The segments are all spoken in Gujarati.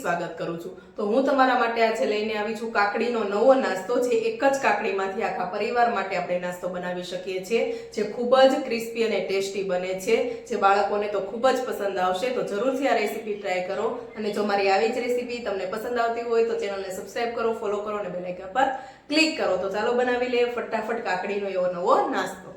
સ્વાગત કરું છું. તો હું તમારા માટે આજે લઈને આવી છું કાકડીનો નવો નાસ્તો છે. એક જ કાકડીમાંથી આખા પરિવાર માટે આપણે નાસ્તો બનાવી શકીએ છીએ, જે ખૂબ જ ક્રિસ્પી અને ટેસ્ટી બને છે. જે બાળકોને તો ખૂબ જ પસંદ આવશે, તો જરૂરથી આ રેસીપી ટ્રાય કરો. અને જો મારી આવી જ રેસીપી તમને પસંદ આવતી હોય, તો ચેનલને સબસ્ક્રાઇબ કરો, ફોલો કરો અને બેલાઇકન પર ક્લિક કરો. તો ચાલો બનાવી લઈએ ફટાફટ કાકડીનો એવો નવો નાસ્તો.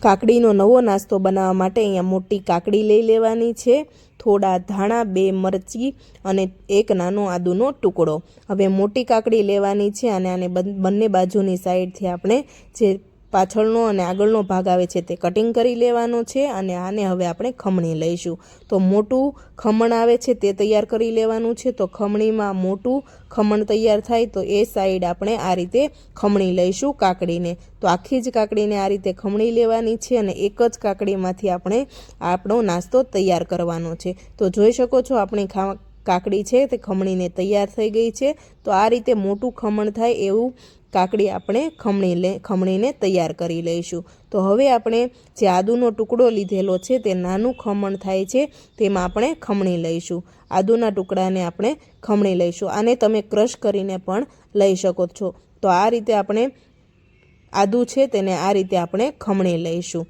કાકડીનો નવો નાસ્તો બનાવવા માટે અહીંયા મોટી કાકડી લઈ લેવાની છે. થોડા ધાણા, બે મરચી અને એક નાનો આદુનો ટુકડો. હવે મોટી કાકડી લેવાની છે અને આને બંને બાજુની સાઈડથી આપણે જે પાછળનો અને આગળનો ભાગ આવે છે તે કટિંગ કરી લેવાનો છે અને આને હવે આપણે ખમણી લઈશું. તો મોટું ખમણ આવે છે તે તૈયાર કરી લેવાનું છે. તો ખમણીમાં મોટું ખમણ તૈયાર થાય તો એ સાઈડ આપણે આ રીતે ખમણી લઈશું કાકડીને. તો આખી જ કાકડીને આ રીતે ખમણી લેવાની છે અને એક જ કાકડીમાંથી આપણે આપણો નાસ્તો તૈયાર કરવાનો છે. તો જોઈ શકો છો આપણી ખા, કાકડી છે તે ખમણીને તૈયાર થઈ ગઈ છે. તો આ રીતે મોટું ખમણ થાય એવું કાકડી આપણે ખમણી લે, ખમણીને તૈયાર કરી લઈશું. તો હવે આપણે જે આદુનો ટુકડો લીધેલો છે તે નાનું ખમણ થાય છે, તેમાં આપણે ખમણી લઈશું. આદુના ટુકડાને આપણે ખમણી લઈશું. આને તમે ક્રશ કરીને પણ લઈ શકો છો. તો આ રીતે આપણે આદુ છે તેને આ રીતે આપણે ખમણી લઈશું.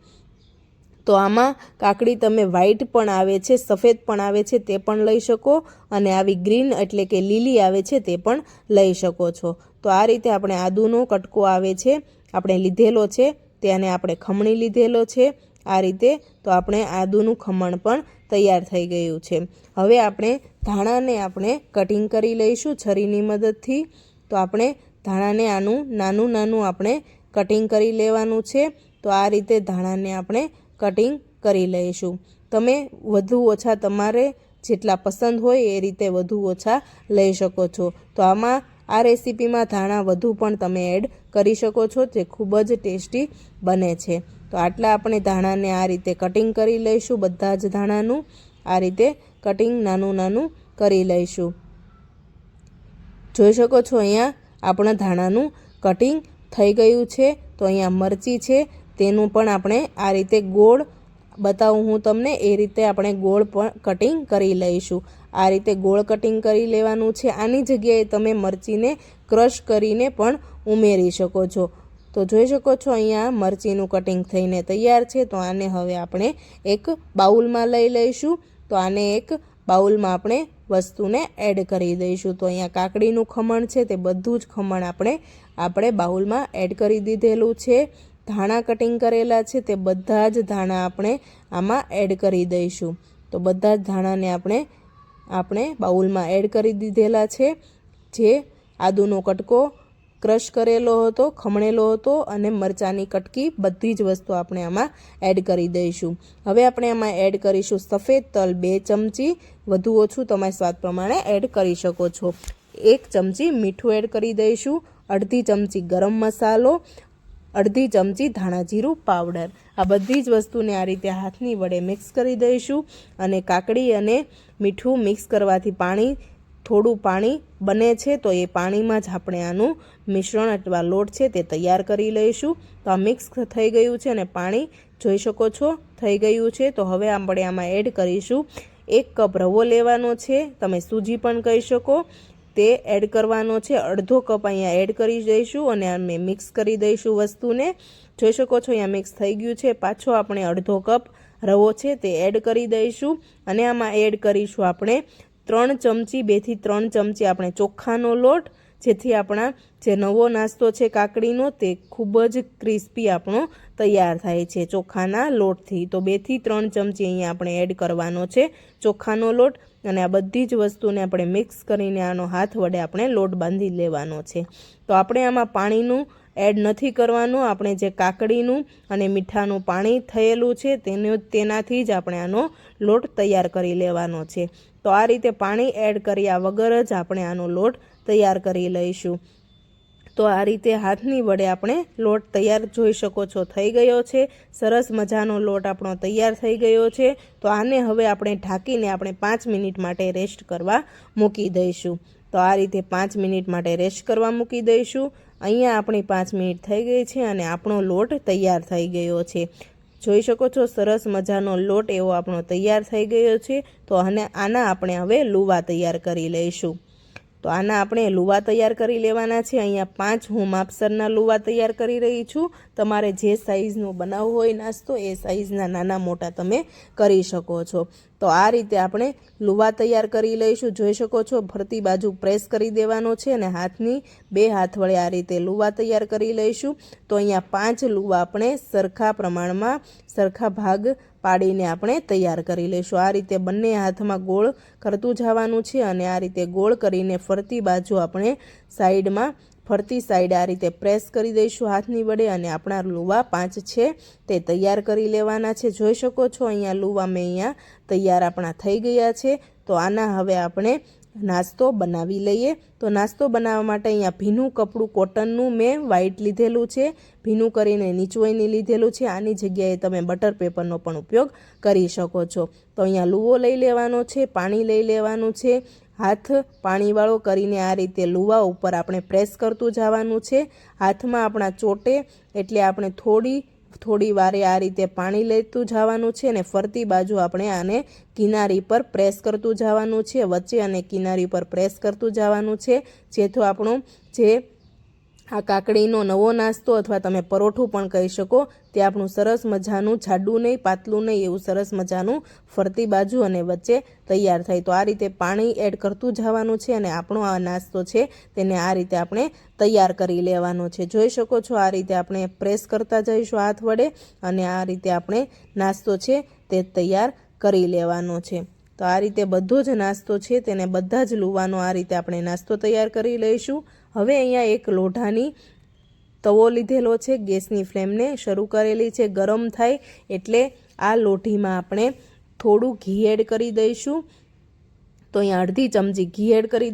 તો આમાં કાકડી તમે વ્હાઈટ પણ આવે છે, સફેદ પણ આવે છે, તે પણ લઈ શકો. અને આવી ગ્રીન એટલે કે લીલી આવે છે, તે પણ લઈ શકો છો. તો આ રીતે આપણે આદુનો કટકો આવે છે, આપણે લીધેલો છે, તેને આપણે ખમણી લીધેલો છે. આ રીતે તો આપણે આદુનું ખમણ પણ તૈયાર થઈ ગયું છે. હવે આપણે ધાણાને આપણે કટિંગ કરી લઈશું છરીની મદદથી. તો આપણે ધાણાને આનું નાનું નાનું આપણે કટિંગ કરી લેવાનું છે. તો આ રીતે ધાણાને આપણે કટિંગ કરી લઈશું. તમે વધુ ઓછા તમારે જેટલા પસંદ હોય એ રીતે વધુ ઓછા લઈ શકો છો. તો આમાં આ રેસીપીમાં ધાણા વધુ પણ તમે એડ કરી શકો છો, જે ખૂબ જ ટેસ્ટી બને છે. તો આટલા આપણે ધાણાને આ રીતે કટિંગ કરી લઈશું, બધા જ ધાણાનું. આ રીતે કટિંગ નાનું નાનું કરી લઈશું. જોઈ શકો છો અહીંયા આપણા ધાણાનું કટિંગ થઈ ગયું છે. તો અહીંયા મરચી છે તેનું પણ આપણે આ રીતે ગોળ બતાવું હું તમને. એ રીતે આપણે ગોળ પણ કટિંગ કરી લઈશું. આ રીતે ગોળ કટિંગ કરી લેવાનું છે. આની જગ્યાએ તમે મરચીને ક્રશ કરીને પણ ઉમેરી શકો છો. તો જોઈ શકો છો અહીંયા મરચીનું કટિંગ થઈને તૈયાર છે. તો આને હવે આપણે એક બાઉલમાં લઈ લઈશું. તો આને એક બાઉલમાં આપણે વસ્તુને એડ કરી દઈશું. તો અહીંયા કાકડીનું ખમણ છે. તે બધું જ ખમણ આપણે આપણે બાઉલમાં એડ કરી દીધેલું છે. ધાણા કટિંગ કરેલા છે તે બધા જ ધાણા આપણે આમાં એડ કરી દઈશું. તો બધા જ ધાણાને આપણે આપણે બાઉલમાં એડ કરી દીધેલા છે. જે આદુનો કટકો ક્રશ કરેલો હતો, ખમણેલો હતો અને મરચાંની કટકી બધી જ વસ્તુ આપણે આમાં એડ કરી દઈશું. હવે આપણે આમાં એડ કરીશું સફેદ તલ બે ચમચી, વધુ ઓછું તમારા સ્વાદ પ્રમાણે એડ કરી શકો છો. એક ચમચી મીઠું એડ કરી દઈશું, અડધી ચમચી ગરમ મસાલો અડધી ચમચી ધાણા જીરું પાવડર. આ બધી જ વસ્તુને આ રીતે હાથની વડે મિક્સ કરી દઈશું અને કાકડી અને મીઠું મિક્સ કરવાથી પાણી, થોડું પાણી બને છે તો એ પાણીમાં જ આપણે આનું મિશ્રણ અથવા લોટ છે તે તૈયાર કરી લઈશું. તો આ મિક્સ થઈ ગયું છે અને પાણી જોઈ શકો છો થઈ ગયું છે. તો હવે આપણે આમાં એડ કરીશું. એક કપ રવો લેવાનો છે. તમે સૂજી પણ કહી શકો. તે એડ કરવાનો છે. અડધો કપ અહીંયા એડ કરી દઈશું અને અમે મિક્સ કરી દઈશું વસ્તુને. જોઈ શકો છો, અહીંયા મિક્સ થઈ ગયું છે. પાછો આપણે અડધો કપ રવો છે તે એડ કરી દઈશું અને આમાં એડ કરીશું આપણે ત્રણ ચમચી, બેથી ત્રણ ચમચી આપણે ચોખાનો લોટ જેથી આપણા જે નવો નાસ્તો છે કાકડીનો તે ખૂબ જ ક્રિસ્પી આપણો તૈયાર થાય છે ચોખાના લોટથી. તો બેથી ત્રણ ચમચી અહીંયા આપણે એડ કરવાનો છે ચોખાનો લોટ અને આ બધી જ વસ્તુને આપણે મિક્સ કરીને આનો હાથ વડે આપણે લોટ બાંધી લેવાનો છે. તો આપણે આમાં પાણીનું એડ નથી કરવાનું. આપણે જે કાકડીનું અને મીઠાનું પાણી થયેલું છે તેનું તેનાથી જ આપણે આનો લોટ તૈયાર કરી લેવાનો છે. તો આ રીતે પાણી એડ કર્યા વગર જ આપણે આનો લોટ તૈયાર કરી લઈશું. તો આ રીતે હાથની વડે આપણે લોટ તૈયાર જોઈ શકો છો, થઈ ગયો છે. સરસ મજાનો લોટ આપણો તૈયાર થઈ ગયો છે. તો આને હવે આપણે ઢાંકીને આપણે પાંચ મિનિટ માટે રેસ્ટ કરવા મૂકી દઈશું. તો આ રીતે પાંચ મિનિટ માટે રેસ્ટ કરવા મૂકી દઈશું. અહીંયા આપણી પાંચ મિનિટ થઈ ગઈ છે અને આપણો લોટ તૈયાર થઈ ગયો છે. જોઈ શકો છો, સરસ મજાનો લોટ એવો આપણો તૈયાર થઈ ગયો છે. તો અને આના આપણે હવે લુવા તૈયાર કરી લઈશું. તો આના આપણે લુવા તૈયાર કરી લેવાના છે. અહીંયા પાંચ હું માપસરના લુવા તૈયાર કરી રહી છું. તમારે જે સાઇઝનો બનાવવો હોય નાસ્તો, એ સાઈઝના નાના મોટા તમે કરી શકો છો. તો આ રીતે આપણે લુવા તૈયાર કરી લઈશું. જોઈ શકો છો, ફરતી બાજુ પ્રેસ કરી દેવાનો છે અને હાથની બે હાથ વડે આ રીતે લુવા તૈયાર કરી લઈશું. તો અહીંયા પાંચ લુવા આપણે સરખા પ્રમાણમાં સરખા ભાગ પાડીને આપણે તૈયાર કરી લઈશું. આ રીતે બંને હાથમાં ગોળ કરતું જવાનું છે અને આ રીતે ગોળ કરીને ફરતી બાજુ આપણે સાઈડમાં ફરતી સાઈડ આ રીતે પ્રેસ કરી દઈશું હાથની વડે અને આપણા લુવા પાંચ છે તે તૈયાર કરી લેવાના છે. જોઈ શકો છો અહીંયા લુવા મેં અહીંયા તૈયાર આપણા થઈ ગયા છે. તો આના હવે આપણે નાસ્તો બનાવી લઈએ. તો નાસ્તો બનાવવા માટે અહીંયા ભીનું કપડું, કોટનનું મેં વ્હાઇટ લીધેલું છે. ભીનું કરીને નીચોઈને લીધેલું છે. આની જગ્યાએ તમે બટર પેપરનો પણ ઉપયોગ કરી શકો છો. તો અહીંયા લુવો લઈ લેવાનો છે, પાણી લઈ લેવાનું છે. હાથ પાણીવાળો કરીને આ રીતે લુવા ઉપર આપણે પ્રેસ કરતું જવાનું છે. હાથમાં આપણા ચોટે, એટલે આપણે થોડી થોડી વારે આ રીતે પાણી લેતું જવાનું છે અને ફરતી બાજુ આપણે આને કિનારી પર પ્રેસ કરતું જવાનું છે. વચ્ચે અને કિનારી પર પ્રેસ કરતું જવાનું છે. જેથી આપણું જે આ કાકડીનો નવો નાસ્તો અથવા તમે પરોઠું પણ કહી શકો, તે આપણું સરસ મજાનું જાડું નહીં, પાતળું નહીં એવું સરસ મજાનું ફરતી બાજુ અને વચ્ચે તૈયાર થાય. તો આ રીતે પાણી એડ કરતું જવાનું છે અને આપણો આ નાસ્તો છે તેને આ રીતે આપણે તૈયાર કરી લેવાનો છે. જોઈ શકો છો આ રીતે આપણે પ્રેસ કરતા જઈશું હાથ વડે અને આ રીતે આપણે નાસ્તો છે તે તૈયાર કરી લેવાનો છે. તો આ રીતે બધો જ નાસ્તો છે, તેને બધા જ લુવાનો આ રીતે આપણે નાસ્તો તૈયાર કરી લઈશું. હવે અહીંયા એક લોઢાની તવો લીધેલો છે, ગેસની ફ્લેમને શરૂ કરેલી છે, ગરમ થાય એટલે આ લોઢીમાં આપણે થોડું ઘી એડ કરી દઈશું. તો અહીંયા અડધી ચમચી ઘી એડ કરી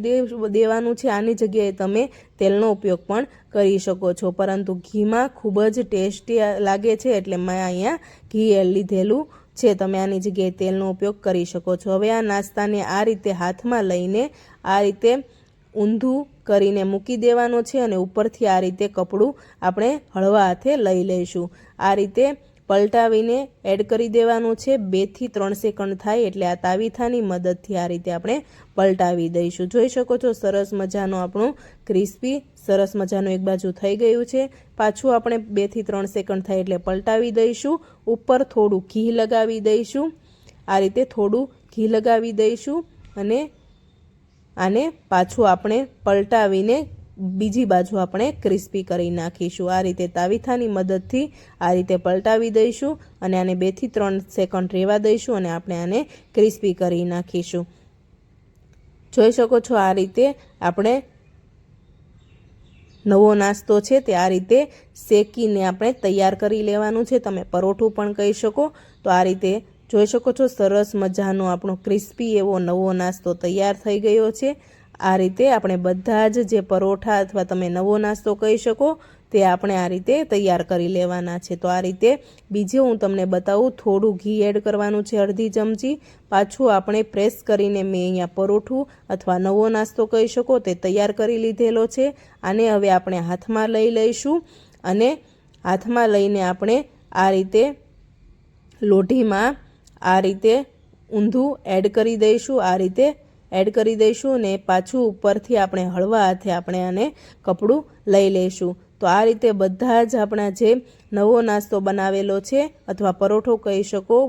દેવાનું છે. આની જગ્યાએ તમે તેલનો ઉપયોગ પણ કરી શકો છો. પરંતુ ઘીમાં ખૂબ જ ટેસ્ટી લાગે છે એટલે મેં અહીંયા ઘી એડ લીધેલું છે. તમે આની જગ્યાએ તેલનો ઉપયોગ કરી શકો છો. હવે આ નાસ્તાને આ રીતે હાથમાં લઈને આ રીતે ઊંધું કરીને મૂકી દેવાનો છે અને ઉપરથી આ રીતે કપડું આપણે હળવા હાથે લઈ લઈશું. આ રીતે પલટાવીને એડ કરી દેવાનું છે. બેથી ત્રણ સેકન્ડ થાય એટલે આ તાવીથાની મદદથી આ રીતે આપણે પલટાવી દઈશું. જોઈ શકો છો, સરસ મજાનું આપણું ક્રિસ્પી, સરસ મજાનું એક બાજુ થઈ ગયું છે. પાછું આપણે બેથી ત્રણ સેકન્ડ થાય એટલે પલટાવી દઈશું. ઉપર થોડું ઘી લગાવી દઈશું. આ રીતે થોડું ઘી લગાવી દઈશું અને આને પાછું આપણે પલટાવીને બીજી બાજુ આપણે ક્રિસ્પી કરી નાખીશું. આ રીતે તાવીથાની મદદથી આ રીતે પલટાવી દઈશું અને આને બેથી ત્રણ સેકન્ડ રહેવા દઈશું અને આપણે આને ક્રિસ્પી કરી નાખીશું. જોઈ શકો છો આ રીતે આપણે નવો નાસ્તો છે તે આ રીતે શેકીને આપણે તૈયાર કરી લેવાનું છે. તમે પરોઠું પણ કહી શકો. તો આ રીતે જોઈ શકો છો, સરસ મજાનો આપણો ક્રિસ્પી એવો નવો નાસ્તો તૈયાર થઈ ગયો છે. આ રીતે આપણે બધા જ જે પરોઠા અથવા તમે નવો નાસ્તો કહી શકો, તે આપણે આ રીતે તૈયાર કરી લેવાના છે. તો આ રીતે બીજે હું તમને બતાવું, થોડું ઘી એડ કરવાનું છે અડધી ચમચી. પાછું આપણે પ્રેસ કરીને મેં અહીંયા પરોઠું અથવા નવો નાસ્તો કહી શકો, તે તૈયાર કરી લીધેલો છે. આને હવે આપણે હાથમાં લઈ લઈશું અને હાથમાં લઈને આપણે આ રીતે લોઢીમાં આ રીતે ઊંધું એડ કરી દઈશું, આ રીતે એડ કરી દઈશું ને પાછું ઉપરથી આપણે હળવા હાથે આપણે આને કપડું લઈ લઈશું. તો આ રીતે બધા જ આપણા જે નવો નાસ્તો બનાવેલો છે અથવા પરોઠો કહી શકો,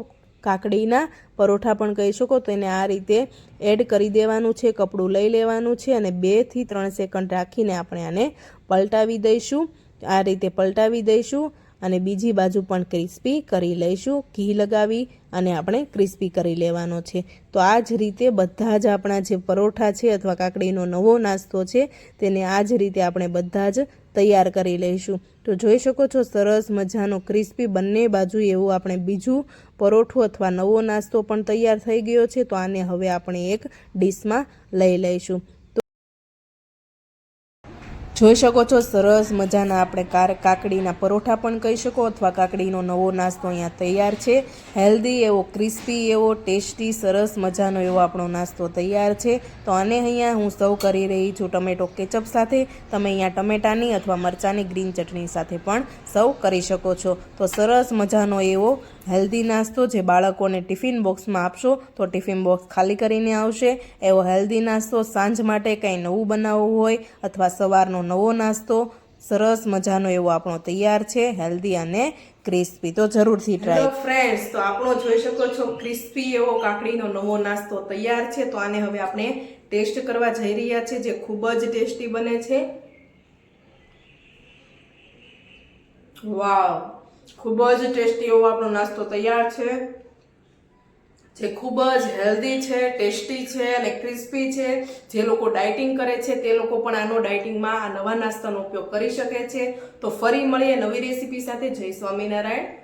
કાકડીના પરોઠા પણ કહી શકો, તો એને આ રીતે એડ કરી દેવાનું છે, કપડું લઈ લેવાનું છે અને બેથી ત્રણ સેકન્ડ રાખીને આપણે આને પલટાવી દઈશું. આ રીતે પલટાવી દઈશું. અને બીજી બાજુ પણ ક્રિસ્પી કરી લઈશું. ઘી લગાવી અને આપણે ક્રિસ્પી કરી લેવાનો છે. તો આ જ રીતે બધા જ આપણા જે પરોઠા છે અથવા કાકડીનો નવો નાસ્તો છે, તેને આ જ રીતે આપણે બધા જ તૈયાર કરી લઈશું. તો જોઈ શકો છો, સરસ મજાનો ક્રિસ્પી બંને બાજુ એવું આપણે બીજું પરોઠું અથવા નવો નાસ્તો પણ તૈયાર થઈ ગયો છે. તો આને હવે આપણે એક ડીશમાં લઈ લઈશું. જોઈ શકો છો, સરસ મજાના આપણે કાર, કાકડીના પરોઠા પણ કહી શકો અથવા કાકડીનો નવો નાસ્તો અહીંયા તૈયાર છે. હેલ્ધી એવો ક્રિસ્પી એવો ટેસ્ટી સરસ મજાનો એવો આપણો નાસ્તો તૈયાર છે. તો આને અહીંયા હું સર્વ કરી રહી છું ટમેટો કેચઅપ સાથે. તમે અહીંયા ટમેટાની અથવા મરચાંની ગ્રીન ચટણી સાથે પણ સર્વ કરી શકો છો. તો સરસ મજાનો એવો હેલ્ધી નાસ્તો જે બાળકોને ટિફિન બોક્સમાં આપશો તો ટિફિન બોક્સ ખાલી કરીને આવશે. એવો હેલ્ધી નાસ્તો સાંજ માટે કંઈ નવું બનાવવું હોય અથવા સવારનો નવો નાસ્તો સરસ મજાનો એવો આપણો તૈયાર છે હેલ્ધી અને ક્રિસ્પી. તો જરૂરથી ટ્રાય ફ્રેન્ડ્સ તો આપણો જોઈ શકો છો ક્રિસ્પી એવો કાકડીનો નવો નાસ્તો તૈયાર છે. તો આને હવે આપણે ટેસ્ટ કરવા જઈ રહ્યા છે જે ખૂબ જ ટેસ્ટી બને છે. વાવ ખૂબ જ ટેસ્ટી એવો આપણો નાસ્તો તૈયાર છે. જે ખૂબ જ હેલ્ધી છે, ટેસ્ટી છે અને ક્રિસ્પી છે. જે લોકો ડાયટિંગ કરે છે, તે લોકો પણ આનો ડાયટિંગમાં આ નવા નાસ્તાનો ઉપયોગ કરી શકે છે. તો ફરી મળીએ નવી રેસીપી સાથે. જય સ્વામિનારાયણ.